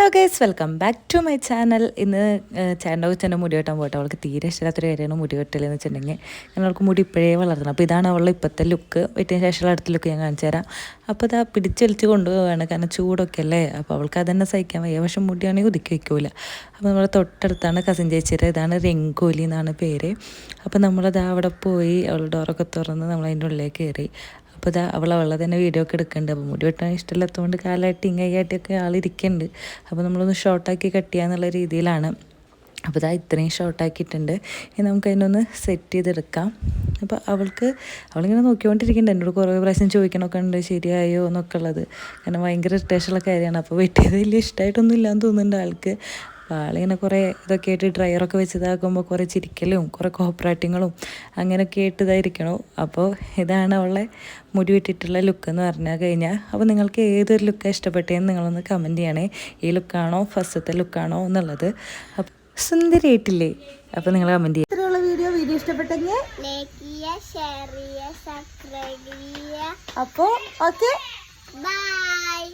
Hello guys welcome back to my channel ഇന്ന് ചേട്ടന്റെ കൊച്ചന്റെ മുടി വെട്ടാൻ പോയിട്ട് അവൾക്ക് തീരെ ഇഷ്ടമില്ലാത്തൊരു കാര്യമാണ് മുടി വെട്ടൽ എന്ന് വെച്ചിട്ടുണ്ടെങ്കിൽ. ഞാൻ അവൾക്ക് മുടി ഇപ്പോഴേ വളർത്തണം. അപ്പോൾ ഇതാണ് അവളുടെ ഇപ്പോഴത്തെ ലുക്ക് വെട്ടിയതിന് ശേഷമുള്ള അടുത്ത ലുക്ക് ഞാൻ കാണിച്ചു തരാം. അപ്പോൾ ഇതാ പിടിച്ചൊലിച്ച് കൊണ്ടുപോവുകയാണ്. കാരണം ചൂടൊക്കെ അല്ലേ? അപ്പോൾ അവൾക്ക് അതന്നെ സഹിക്കാൻ വയ്യ. പക്ഷെ മുടിയാണെങ്കിൽ ഒതുക്കി വയ്ക്കൂല. അപ്പോൾ നമ്മൾ തൊട്ടടുത്താണ് കസിൻ ചേച്ചിയുടെ ഇതാണ് രംഗോലി എന്നാണ് പേര്. അപ്പോൾ നമ്മളത് അവിടെ പോയി. അവളുടെ ഡോറൊക്കെ തുറന്ന് നമ്മൾ അതിന്റെ ഉള്ളിലേക്ക് കയറി. അപ്പോൾ ഇതാ അവൾ അവളെ തന്നെ വീഡിയോ ഒക്കെ എടുക്കുന്നുണ്ട് അപ്പോൾ മുടി വെട്ടാൻ ഇഷ്ടമില്ലാത്തതുകൊണ്ട് കാലായിട്ട് ഇങ്ങായിട്ടൊക്കെ ആളിരിക്കുന്നുണ്ട് അപ്പോൾ നമ്മളൊന്ന് ഷോർട്ടാക്കി കട്ട് ചെയ്യാന്നുള്ള രീതിയിലാണ്. അപ്പോൾ ഇതാ ഇത്രയും ഷോർട്ടാക്കിയിട്ടുണ്ട് ഇനി നമുക്ക് അതിനൊന്ന് സെറ്റ് ചെയ്തെടുക്കാം. അപ്പോൾ അവൾക്ക് അവളിങ്ങനെ നോക്കിക്കൊണ്ടിരിക്കുന്നുണ്ട് എന്നോട് കുറേ പ്രാവശ്യം ചോദിക്കണമൊക്കെ ഉണ്ട് ശരിയായോ എന്നൊക്കെ ഉള്ളത്. കാരണം ഭയങ്കര ഇറിറ്റേഷനുള്ള കാര്യമാണ്. അപ്പോൾ വെട്ടിയത് വലിയ ഇഷ്ടമായിട്ടൊന്നും ഇല്ലാന്ന് തോന്നുന്നുണ്ട് ആൾക്ക്. ആളിങ്ങനെ കുറേ ഇതൊക്കെ ആയിട്ട് ഡ്രയറൊക്കെ വെച്ചതാക്കുമ്പോൾ കുറേ ചിരിക്കലും കുറേ കോപ്പറേറ്റിങ്ങളും അങ്ങനെയൊക്കെ ആയിട്ട് ഇതായിരിക്കണു. അപ്പോൾ ഇതാണ് അവളെ മുടി വെട്ടിയിട്ടുള്ള ലുക്ക് എന്ന് പറഞ്ഞാൽ കഴിഞ്ഞാൽ അപ്പോൾ നിങ്ങൾക്ക് ഏതൊരു ലുക്കാണ് ഇഷ്ടപ്പെട്ടതെന്ന് നിങ്ങളൊന്ന് കമന്റ് ചെയ്യണേ. ഈ ലുക്കാണോ ഫസ്റ്റത്തെ ലുക്കാണോ എന്നുള്ളത്. അപ്പോൾ സുന്ദരിയായിട്ടില്ലേ? അപ്പോൾ നിങ്ങൾ കമന്റ് ചെയ്യാം. ഇത്രയുള്ള വീഡിയോ വീഡിയോ ഇഷ്ടപ്പെട്ടെങ്കിൽ ലൈക്ക് ചെയ്യുക ഷെയർ ചെയ്യുക സബ്സ്ക്രൈബ് ചെയ്യുക അപ്പോൾ ഓക്കെ ബൈ